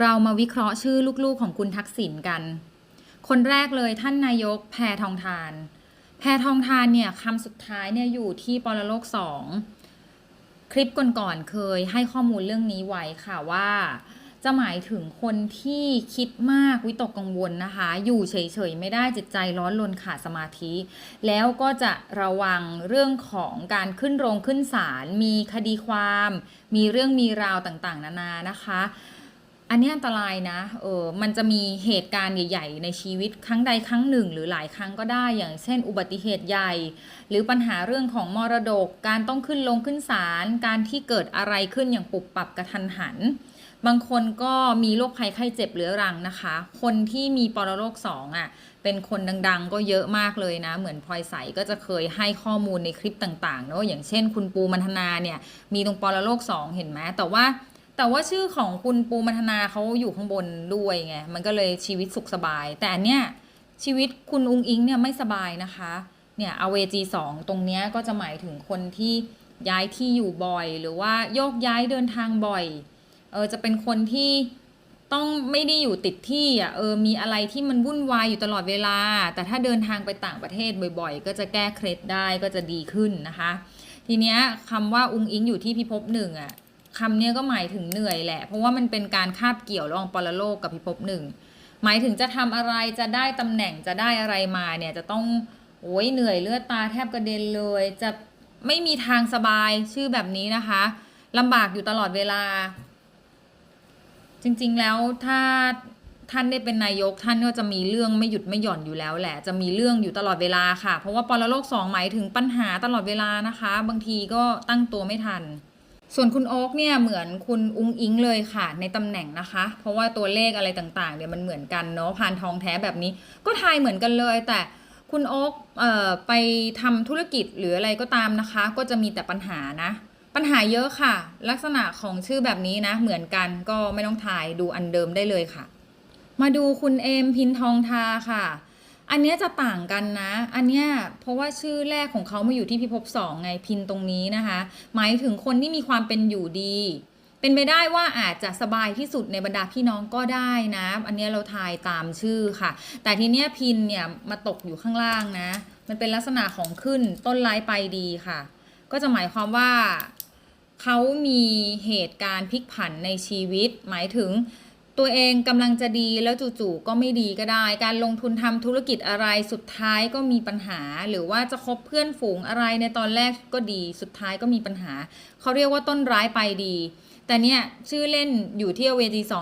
เรามาวิเคราะห์ชื่อลูกๆของคุณทักษิณกัน คนแรกเลยท่านนายกแพทองทาน แพทองทานเนี่ยคำสุดท้ายเนี่ยอยู่ที่ปรโลกสองคลิปก่อนๆเคยให้ข้อมูลเรื่องนี้ไว้ค่ะว่า จะหมายถึงคนที่คิดมากวิตกกังวลนะคะ อยู่เฉยๆไม่ได้จิตใจร้อนรนขาดสมาธิ แล้วก็จะระวังเรื่องของการขึ้นโรงขึ้นศาลมีคดีความ มีเรื่องมีราวต่างๆ นานานะคะ อันนี้อันตรายนะ เออ มันจะมีเหตุการณ์ใหญ่ ๆ ในชีวิตครั้งใดครั้งหนึ่ง หรือหลายครั้งก็ได้ อย่างเช่น อุบัติเหตุใหญ่ หรือปัญหาเรื่องของมรดก การต้องขึ้นลงขึ้นศาล การที่เกิดอะไรขึ้นอย่างปุบปับกระทันหัน บางคนก็มีโรคภัยไข้เจ็บเรื้อรังนะคะ คนที่มีปรโรคสองอะ เป็นคนดัง ๆ ก็เยอะมากเลยนะ เหมือนพลอยใสก็จะเคยให้ข้อมูลในคลิปต่างๆเนอะอย่างเช่น คุณปูมันธนาเนี่ย มีตรงปรโรคสองเห็นไหมแต่ว่า แต่ว่าชื่อของคุณปูมัทนาเขาอยู่ข้างบนด้วยไง มันก็เลยชีวิตสุขสบาย แต่อันเนี้ยชีวิตคุณอุงอิงเนี่ยไม่สบายนะคะ เนี่ยอเวจีสองตรงเนี้ยก็จะหมายถึงคนที่ย้ายที่อยู่บ่อย หรือว่าโยกย้ายเดินทางบ่อย เออจะเป็นคนที่ต้องไม่ได้อยู่ติดที่อะเออมีอะไรที่มันวุ่นวายอยู่ตลอดเวลา แต่ถ้าเดินทางไปต่างประเทศบ่อยๆ ก็จะแก้เคล็ดได้ก็จะดีขึ้นนะคะ ทีเนี้ยคำว่าอุงอิงอยู่ที่พิภพหนึ่งอะ คำเนี้ยก็หมายถึงเหนื่อยแหละ เพราะว่ามันเป็นการคาบเกี่ยวระหว่างปรโลกกับพิภพหนึ่งหมายถึงจะทำอะไรจะได้ตำแหน่งจะได้อะไรมาเนี่ยจะต้องโอ้ยเหนื่อยเลือดตาแทบกระเด็นเลย จะไม่มีทางสบายชื่อแบบนี้นะคะลำบากอยู่ตลอดเวลา จริงๆแล้วถ้าท่านได้เป็นนายกท่านก็จะมีเรื่องไม่หยุดไม่หย่อนอยู่แล้วแหละ จะมีเรื่องอยู่ตลอดเวลาค่ะ เพราะว่าปรโลกสองหมายถึงปัญหาตลอดเวลานะคะ บางทีก็ตั้งตัวไม่ทัน ส่วนคุณโอ๊กเนี่ยเหมือนคุณอุ้งอิงเลยค่ะในตำแหน่งนะคะ เพราะว่าตัวเลขอะไรต่างๆเนี่ยมันเหมือนกันเนาะพานทองแท้แบบนี้ ก็ทายเหมือนกันเลย แต่คุณโอ๊กเอ่อไปทำธุรกิจหรืออะไรก็ตามนะคะ ก็จะมีแต่ปัญหานะ ปัญหาเยอะค่ะ ลักษณะของชื่อแบบนี้นะ เหมือนกันก็ไม่ต้องทายดูอันเดิมได้เลยค่ะ มาดูคุณเอมพินทองทาค่ะ อันเนี้ยจะต่างกันนะ อันเนี้ยเพราะว่าชื่อแรกของเขามาอยู่ที่พิภพสองไงพินตรงนี้นะคะ หมายถึงคนที่มีความเป็นอยู่ดี เป็นไปได้ว่าอาจจะสบายที่สุดในบรรดาพี่น้องก็ได้นะ อันนี้เราทายตามชื่อค่ะ แต่ทีเนี้ยพินเนี่ยมาตกอยู่ข้างล่างนะ มันเป็นลักษณะของขึ้นต้นร้ายไปดีค่ะ ก็จะหมายความว่าเขามีเหตุการณ์พลิกผันในชีวิต หมายถึง ตัวเองกำลังจะดีแล้วจู่ๆก็ไม่ดีก็ได้ การลงทุนทำธุรกิจอะไรสุดท้ายก็มีปัญหา หรือว่าจะคบเพื่อนฝูงอะไรในตอนแรกก็ดี สุดท้ายก็มีปัญหา เขาเรียกว่าต้นร้ายไปดี แต่เนี่ยชื่อเล่นอยู่ที่เวทีสอง